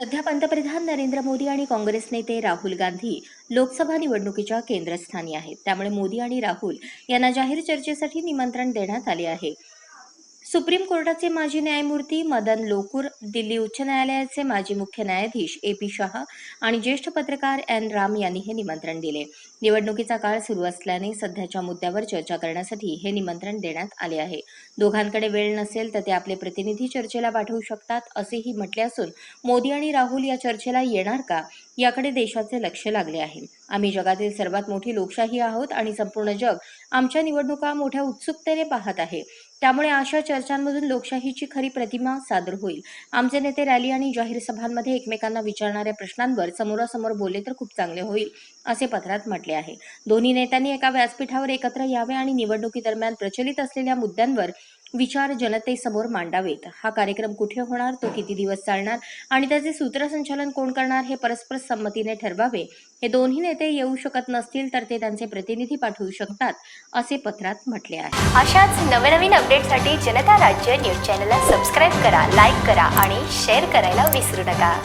सध्या पंतप्रधान नरेंद्र मोदी आणि काँग्रेस नेते राहुल गांधी लोकसभा निवडणुकीच्या केंद्रस्थानी आहेत. त्यामुळे मोदी आणि राहुल यांना जाहीर चर्चेसाठी निमंत्रण देण्यात आले आहे. सुप्रीम कोर्टाचे माजी न्यायमूर्ती मदन लोकूर दिल्ली उच्च न्यायालयाचे माजी मुख्य न्यायाधीश ए पी शाह आणि ज्येष्ठ पत्रकार एन राम यांनी हे निमंत्रण दिले. निवडणुकीचा काळ सुरू असल्याने सध्याच्या मुद्द्यावर चर्चा करण्यासाठी हे निमंत्रण देण्यात आले आहे. दोघांकडे वेळ नसेल तर ते आपले प्रतिनिधी चर्चेला पाठवू शकतात असेही म्हटले असून मोदी आणि राहुल या चर्चेला येणार का याकडे देशाचे लक्ष लागले आहे. आम्ही जगातील सर्वात मोठी लोकशाही आहोत आणि संपूर्ण जग आमच्या निवडणुका मोठ्या उत्सुकतेने पाहत आहे. त्यामुळे अशा चर्चांमधून लोकशाहीची खरी प्रतिमा सादर होईल. आमचे नेते रॅली आणि जाहीर सभांमध्ये एकमेकांना विचारणाऱ्या प्रश्नांवर समोरासमोर बोलले तर खूप चांगले होईल असे पत्रात म्हटले आहे. दोन्ही नेत्यांनी एका व्यासपीठावर एकत्र यावे आणि निवडणुकीदरम्यान प्रचलित असलेल्या मुद्द्यांवर विचार जनतेसमोर मांडावेत. हा कार्यक्रम कुठे होणार तो किती दिवस चालणार आणि त्याचे सूत्रसंचालन कोण करणार हे परस्पर संमतीने ठरवावे. हे दोन्ही नेते येऊ शकत नसतील तर ते त्यांचे प्रतिनिधी पाठवू शकतात असे पत्रात म्हटले आहे. अशाच नवनवीन अपडेटसाठी जनता राज्य न्यूज चॅनलला सबस्क्राईब करा लाईक करा आणि शेअर करायला विसरू नका.